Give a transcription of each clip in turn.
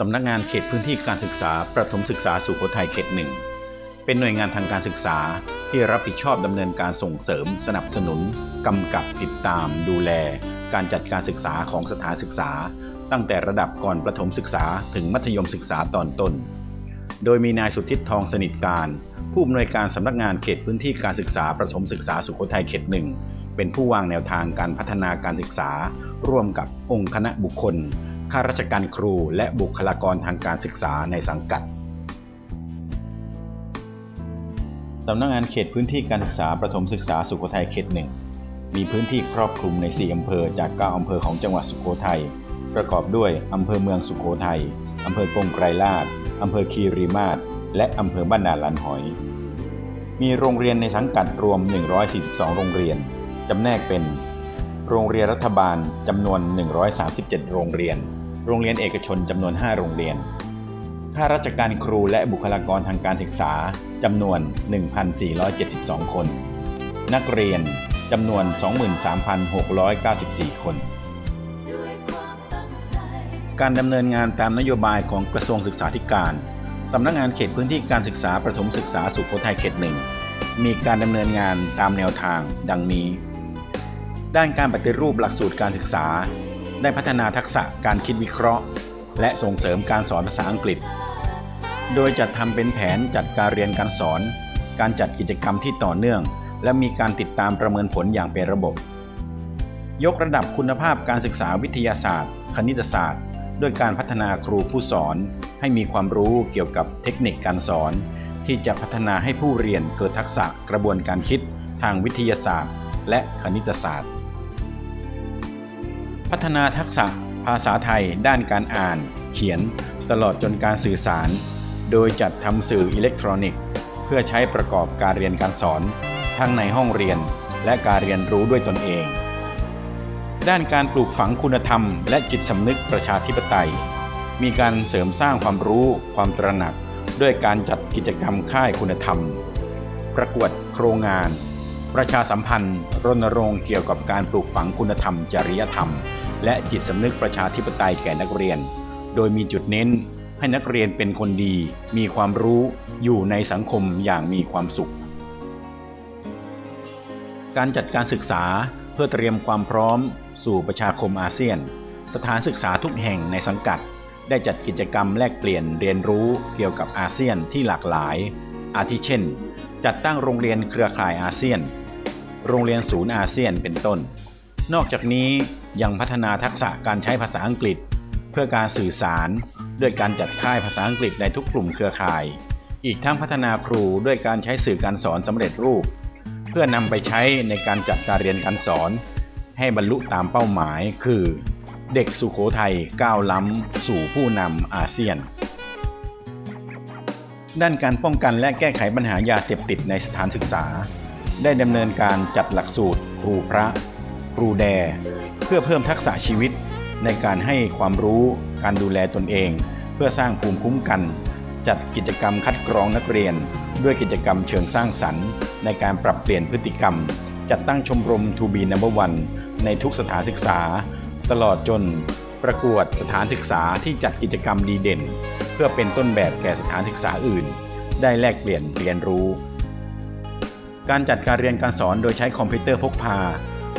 สำนักงานเขตพื้นที่การศึกษา ประถมศึกษาสุโขทัยเขตหนึ่งเป็นหน่วยงานทางการศึกษาที่รับผิดชอบดำเนินการส่งเสริม สนับสนุนกำกับติดตาม ดูแล การจัดการศึกษาของสถานศึกษา ตั้งแต่ระดับก่อนประถมศึกษาถึงมัธยมศึกษาตอนต้น โดยมีนายสุทธิทองสนิทการ ผู้อำนวยการสำนักงานเขตพื้นที่การศึกษาประถมศึกษาสุโขทัยเขตหนึ่งเป็นผู้วางแนวทางการพัฒนาการศึกษา ร่วมกับองค์คณะบุคคล ข้าราชการครูและบุคลากรทางการศึกษาในสังกัดสำนักงานเขตพื้นที่การศึกษาประถมศึกษาสุโขทัยเขตหนึ่งมีพื้นที่ครอบคลุมใน 4 อำเภอจาก 9 อำเภอของจังหวัดสุโขทัยประกอบด้วย อำเภอเมืองสุโขทัยอำเภอกงไกรลาดอำเภอคีรีมาศและอำเภอบ้านนาลันหอย มีโรงเรียนในสังกัดรวม 142 โรงเรียน จำแนกเป็น โรงเรียนรัฐบาลจำนวน 137 โรงเรียน โรงเรียนเอกชนจำนวน 5 โรงเรียน ข้าราชการครูและบุคลากรทางการศึกษาจำนวน 1,472 คน นักเรียนจำนวน 23,694 คน การดำเนินงานตามนโยบายของกระทรวงศึกษาธิการสำนักงานเขตพื้นที่การศึกษาประถมศึกษาสุโขทัยเขตหนึ่งมีการดำเนินงานตามแนวทางดังนี้ ด้านการปฏิรูปหลักสูตรการศึกษา ได้พัฒนาทักษะการคิดวิเคราะห์ และส่งเสริมการสอนภาษาอังกฤษ โดยจัดทำเป็นแผนจัดการเรียนการสอน การจัดกิจกรรมที่ต่อเนื่อง และมีการติดตามประเมินผลอย่างเป็นระบบ ยกระดับคุณภาพการศึกษาวิทยาศาสตร์ คณิตศาสตร์ ด้วยการพัฒนาครูผู้สอน ให้มีความรู้เกี่ยวกับเทคนิคการสอน ที่จะพัฒนาให้ผู้เรียนเกิดทักษะกระบวนการคิด ทางวิทยาศาสตร์ และคณิตศาสตร์ พัฒนาทักษะภาษาไทยด้านการอ่าน เขียน ตลอดจนการสื่อสาร โดยจัดทำสื่ออิเล็กทรอนิกส์ เพื่อใช้ประกอบการเรียนการสอน ทั้งในห้องเรียนและการเรียนรู้ด้วยตนเอง ด้านการปลูกฝังคุณธรรม และจิตสำนึกประชาธิปไตย มีการเสริมสร้างความรู้ ความตระหนัก ด้วยการจัดกิจกรรมค่ายคุณธรรม ประกวดโครงงาน ประชาสัมพันธ์ รณรงค์เกี่ยวกับการปลูกฝังคุณธรรม จริยธรรม และจิตสำนึกประชาธิปไตยแก่นักเรียน โดยมีจุดเน้นให้นักเรียนเป็นคนดี มีความรู้อยู่ในสังคมอย่างมีความสุข การจัดการศึกษาเพื่อเตรียมความพร้อม สู่ประชาคมอาเซียน สถานศึกษาทุกแห่งในสังกัด ได้จัดกิจกรรมแลกเปลี่ยนเรียนรู้เกี่ยวกับอาเซียนที่หลากหลาย อาทิเช่น จัดตั้งโรงเรียนเครือข่ายอาเซียน โรงเรียนศูนย์อาเซียนเป็นต้น นอกจากนี้ยังพัฒนาทักษะการใช้ภาษาอังกฤษ เพื่อการสื่อสารด้วยการจัดค่ายภาษาอังกฤษในทุกกลุ่มเครือข่าย อีกทั้งพัฒนาครูด้วยการใช้สื่อการสอนสำเร็จรูป เพื่อนำไปใช้ในการจัดการเรียนการสอน ให้บรรลุตามเป้าหมาย คือ เด็กสุขโขทัยก้าวล้ำสู่ผู้นำอาเซียน ด้านการป้องกันและแก้ไขปัญหายาเสพติดในสถานศึกษา ได้ดำเนินการจัดหลักสูตรครูพระ ครูแด เพื่อเพิ่มทักษะชีวิตในการให้ความรู้การดูแลตนเอง เพื่อสร้างภูมิคุ้มกัน จัดกิจกรรมคัดกรองนักเรียน ด้วยกิจกรรมเชิงสร้างสรรค์ ในการปรับเปลี่ยนพฤติกรรม จัดตั้งชมรมทูบีนัมเบอร์วันในทุกสถานศึกษา ตลอดจนประกวดสถานศึกษาที่จัดกิจกรรมดีเด่น เพื่อเป็นต้นแบบแก่สถานศึกษาอื่น ได้แลกเปลี่ยนเรียนรู้ การจัดการเรียนการสอนโดยใช้คอมพิวเตอร์พกพา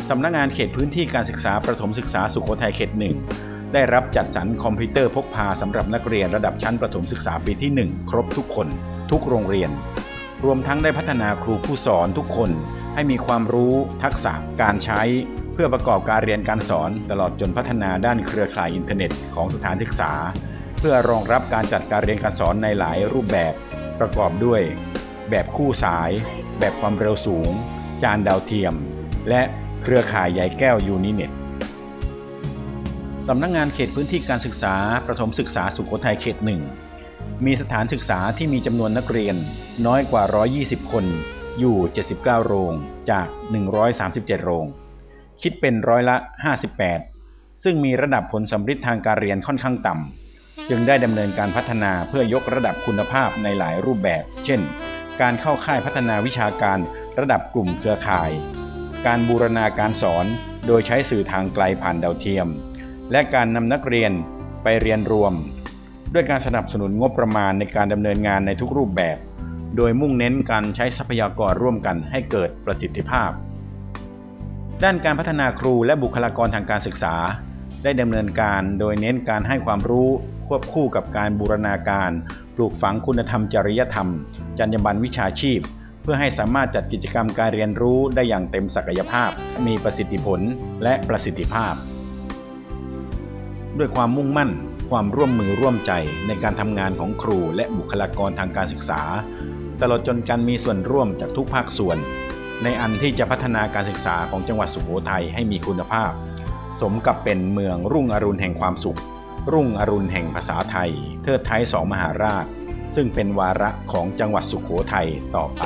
สำนักงานเขตพื้นที่การศึกษาประถมศึกษาสุโขทัยเขตหนึ่งได้รับจัดสรรคอมพิวเตอร์พกพาสำหรับนักเรียนระดับชั้นประถมศึกษาปีที่ 1 ครบทุกคน ทุกโรงเรียน รวมทั้งได้พัฒนาครูผู้สอนทุกคนให้มีความรู้ทักษะการใช้ เพื่อประกอบการเรียนการสอนตลอดจนพัฒนาด้านเครือข่ายอินเทอร์เน็ตของสถานศึกษา เพื่อรองรับการจัดการเรียนการสอนในหลายรูปแบบ ประกอบด้วย แบบคู่สาย แบบความเร็วสูง จานดาวเทียม และ เครือข่ายใยแก้วยูนิเน็ตสำนักงงานเขตพื้นที่การศึกษา ประถมศึกษาสุโขทัยเขตหนึ่งมีสถานศึกษาที่มีจำนวนนักเรียนน้อยกว่า 120 คน อยู่ 79 โรง จาก 137 โรง คิดเป็นร้อยละ 58 ซึ่งมีระดับผลสำฤทธิ์ทางการเรียนค่อนข้างต่ำ จึงได้ดำเนินการพัฒนาเพื่อยกระดับคุณภาพในหลายรูปแบบ เช่น การเข้าค่ายพัฒนาวิชาการระดับกลุ่มเครือข่าย การบูรณาการสอนโดยใช้สื่อทางไกลผ่านดาวเทียม และการนำนักเรียนไปเรียนรวม ด้วยการสนับสนุนงบประมาณในการดำเนินงานในทุกรูปแบบ โดยมุ่งเน้นการใช้ทรัพยากรร่วมกันให้เกิดประสิทธิภาพ ด้านการพัฒนาครูและบุคลากรทางการศึกษา ได้ดำเนินการโดยเน้นการให้ความรู้ควบคู่กับการบูรณาการ ปลูกฝังคุณธรรมจริยธรรม จรรยาบรรณวิชาชีพ เพื่อให้สามารถจัดกิจกรรมการเรียนรู้ได้อย่างเต็มศักยภาพ มีประสิทธิผลและประสิทธิภาพ ด้วยความมุ่งมั่น ความร่วมมือร่วมใจในการทำงานของครูและบุคลากรทางการศึกษา ตลอดจนการมีส่วนร่วมจากทุกภาคส่วน ในอันที่จะพัฒนาการศึกษาของจังหวัดสุโขทัยให้มีคุณภาพ สมกับเป็นเมืองรุ่งอรุณแห่งความสุข รุ่งอรุณแห่งภาษาไทย เทิดไทยสองมหาราช ซึ่งเป็นวาระของจังหวัดสุโขทัยต่อไป